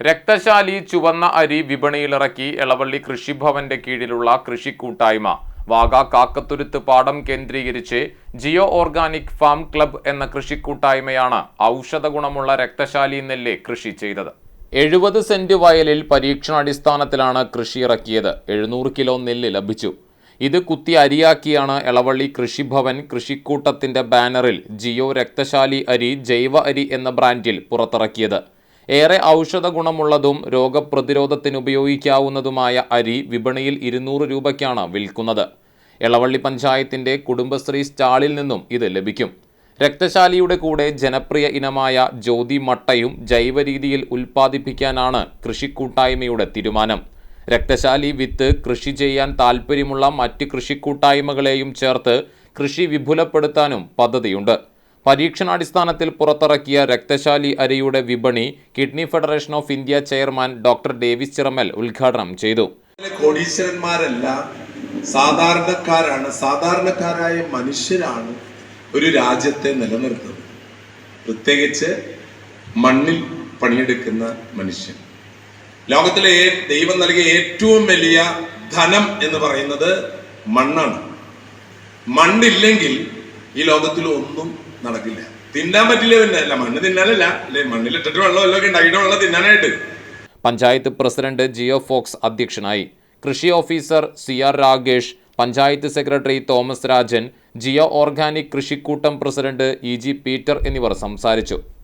രക്തശാലി ചുവന്ന അരി വിപണിയിലിറക്കി എളവള്ളി കൃഷിഭവന്റെ കീഴിലുള്ള കൃഷിക്കൂട്ടായ്മ. വാഗ കാക്കത്തുരുത്ത് പാടം കേന്ദ്രീകരിച്ച് ജിയോ ഓർഗാനിക് ഫാം ക്ലബ് എന്ന കൃഷിക്കൂട്ടായ്മയാണ് ഔഷധ ഗുണമുള്ള രക്തശാലി നെല്ല് കൃഷി ചെയ്തത്. എഴുപത് സെന്റ് വയലിൽ പരീക്ഷണാടിസ്ഥാനത്തിലാണ് കൃഷി ഇറക്കിയത്. എഴുന്നൂറ് കിലോ നെല്ല് ലഭിച്ചു. ഇത് കുത്തി അരിയാക്കിയാണ് എളവള്ളി കൃഷിഭവൻ കൃഷിക്കൂട്ടത്തിന്റെ ബാനറിൽ ജിയോ രക്തശാലി അരി ജൈവ അരി എന്ന ബ്രാൻഡിൽ പുറത്തിറക്കിയത്. ഏറെ ഔഷധ ഗുണമുള്ളതും രോഗപ്രതിരോധത്തിന് ഉപയോഗിക്കാവുന്നതുമായ അരി വിപണിയിൽ ഇരുന്നൂറ് രൂപയ്ക്കാണ് വിൽക്കുന്നത്. എളവള്ളി പഞ്ചായത്തിന്റെ കുടുംബശ്രീ സ്റ്റാളിൽ നിന്നും ഇത് ലഭിക്കും. രക്തശാലിയുടെ കൂടെ ജനപ്രിയ ഇനമായ ജ്യോതി മട്ടയും ജൈവ രീതിയിൽ ഉൽപ്പാദിപ്പിക്കാനാണ് കൃഷിക്കൂട്ടായ്മയുടെ തീരുമാനം. രക്തശാലി വിത്ത് കൃഷി ചെയ്യാൻ താൽപ്പര്യമുള്ള മറ്റ് കൃഷിക്കൂട്ടായ്മകളെയും ചേർത്ത് കൃഷി വിപുലപ്പെടുത്താനും പദ്ധതിയുണ്ട്. പരീക്ഷണാടിസ്ഥാനത്തിൽ പുറത്തിറക്കിയ രക്തശാലി അരിയുടെ വിപണി kidney federation of India chairman doctor Davis Chiramel ഉദ്ഘാടനം ചെയ്തു. സാധാരണക്കാരാണ് സാധാരണക്കാരായ മനുഷ്യരാണ് ഒരു രാജ്യത്തെ നിലനിർത്തുന്നത്. പ്രത്യേകിച്ച് മണ്ണിൽ പണിയെടുക്കുന്ന മനുഷ്യൻ. ലോകത്തിലെ ദൈവം നൽകിയ ഏറ്റവും വലിയ ധനം എന്ന് പറയുന്നത് മണ്ണാണ്. മണ്ണില്ലെങ്കിൽ ഈ ലോകത്തിൽ ഒന്നും നടക്കില്ല. തിന്നാൻ പറ്റില്ല പിന്നെ. അല്ല മണ്ണ് തിന്നാനല്ല. അല്ലെ? മണ്ണിലിട്ടിട്ട് വെള്ളം എല്ലാം ഉണ്ടാക്കിയിട്ട് വെള്ളം തിന്നാനായിട്ട്. പഞ്ചായത്ത് പ്രസിഡന്റ് ജിയോ ഫോക്സ് അധ്യക്ഷനായി. കൃഷി officer C R Ragesh panchayat secretary Thomas Rajan Jio organic കൃഷിക്കൂട്ടം president E G Peter എന്നിവർ സംസാരിച്ചു.